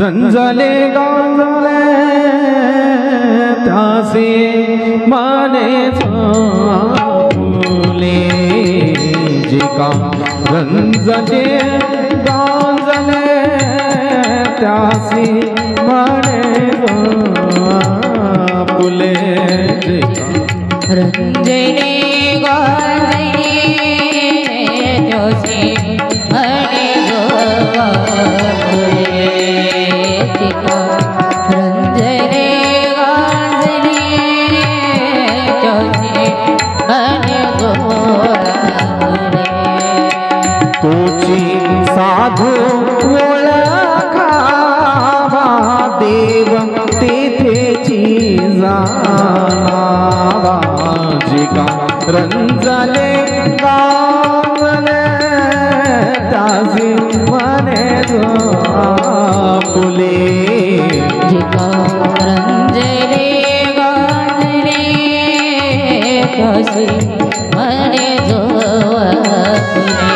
રંજલે ગંજલે ત્યાસી માને ફૂલે જીકા રંજલે ગંજલે ત્યાસી માને ફૂલે જીકા રંજલે ગંજલે प्रभूची साधू ओळखावा. देव तेथेची जाणावा जिका रंजले गावले ताजी फुले जिका रंजले गावले ताजी मने जो फुले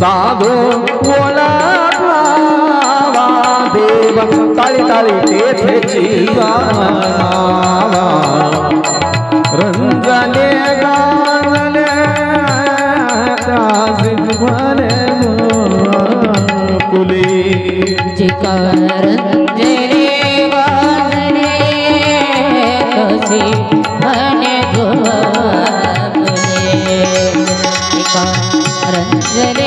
সাধু ওলা দেব, তালি তালি দেখেছি রঞ্জনে গানে মনে পুলি জিকরঞ্জনে গানে কসি মনে গো পুলি জিকরঞ্জনে